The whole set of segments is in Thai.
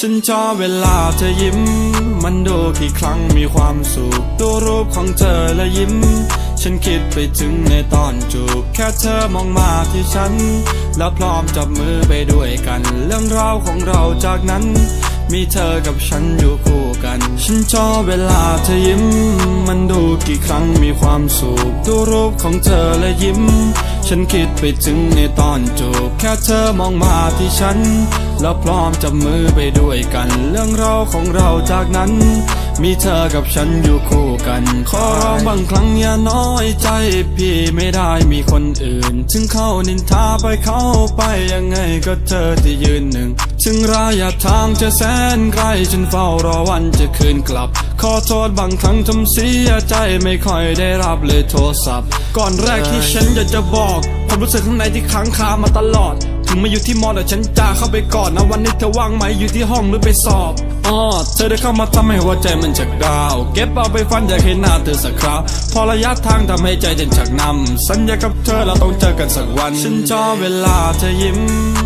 ฉันชอบเวลาเธอยิ้ม มันดูกี่ครั้งมีความสุขดูรูปของเธอและยิ้ม ฉันคิดไปถึงในตอนจูบแค่เธอมองมาที่ฉัน แล้วพร้อมจับมือไปด้วยกัน เรื่องราวของเราจากนั้น มีเธอกับฉันอยู่คู่กัน ฉันชอบเวลาเธอยิ้ม มันดูกี่ครั้งมีความสุข ดูรูปของเธอและยิ้ม ฉันคิดไปถึงในตอนจูบแค่เธอมองมาที่ฉัน แล้วพร้อมจับมือไปด้วยกัน เรื่องเราของเราจากนั้น มีเธอกับฉันอยู่คู่กัน ขอร้องบางครั้งอย่าน้อยใจพี่ไม่ได้มีคนอื่น ถึงเขานินทาไปเข้าไปยังไงก็เธอที่ยืนหนึ่ง ถึงระยะทางจะแสนไกลฉันเฝ้ารอวันจะคืนกลับ ขอโทษบางครั้งทำเสียใจไม่ค่อยได้รับเลยโทรศัพท์ ก่อนแรกที่ฉันอยากจะบอกความรู้สึกข้างในที่ค้างคามาตลอด ถึงมาอยู่ที่มอแต่ฉันจะเข้าไปก่อนนะวันนี้เธอว่างไหมอยู่ที่ห้องหรือไปสอบอ๋อเธอได้เข้ามาทำให้หัวใจมันจักดาว เก็บเอาไปฟันอยากเห็นหน้าเธอสักคราวพอระยะทางทำให้ใจเด่นชักนำสัญญากับเธอเราต้องเจอกันสักวัน ฉันชอบเวลาเธอยิ้ม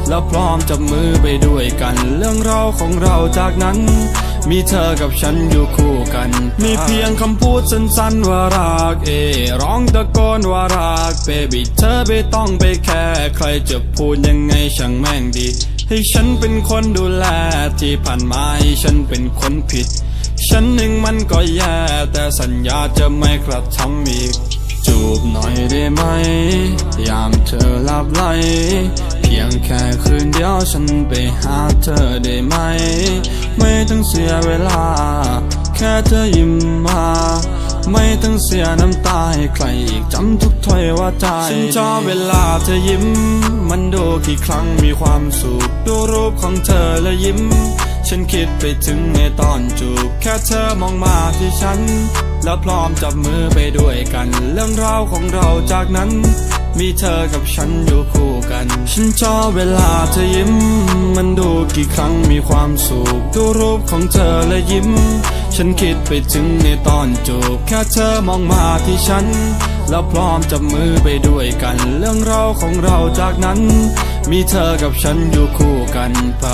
แล้วพร้อมจับมือไปด้วยกัน เรื่องราวของเราจากนั้น มีเธอกับฉันอยู่คู่กัน มีเพียงคำพูดสั้นๆว่ารักเอ ร้องตะโกนว่ารักเบบี้เธอไม่ต้องไปแค่ใครจะพูดยังไงช่างแม่งดี ให้ฉันเป็นคนดูแลที่ผ่านมาให้ฉันเป็นคนผิด ฉันเองมันก็แย่แต่สัญญาจะไม่กระทำอีกจูบหน่อยได้ไหม ยามเธอหลับไหลย แค่คืนเดียวฉันไปหาเธอได้ไหม ไม่ต้องเสียเวลา แค่เธอยิ้มมา ไม่ต้องเสียน้ำตาให้ใครอีกจำทุกถ้อยว่าใจฉันชอบเวลาเธอยิ้ม มันดูกี่ครั้งมีความสุขดูรูปของเธอและยิ้ม ฉันคิดไปถึงในตอนจูบแค่เธอมองมาที่ฉัน แล้วพร้อมจับมือไปด้วยกัน เรื่องราวของเราจากนั้น มีเธอกับฉันอยู่คู่กัน ฉันชอบเวลาเธอยิ้ม มันดูกี่ครั้งมีความสุขดูรูปของเธอและยิ้ม ฉันคิดไปถึงในตอนจูบแค่เธอมองมาที่ฉัน แล้วพร้อมจับมือไปด้วยกัน เรื่องเราของเราจากนั้น มีเธอกับฉันอยู่คู่กันไป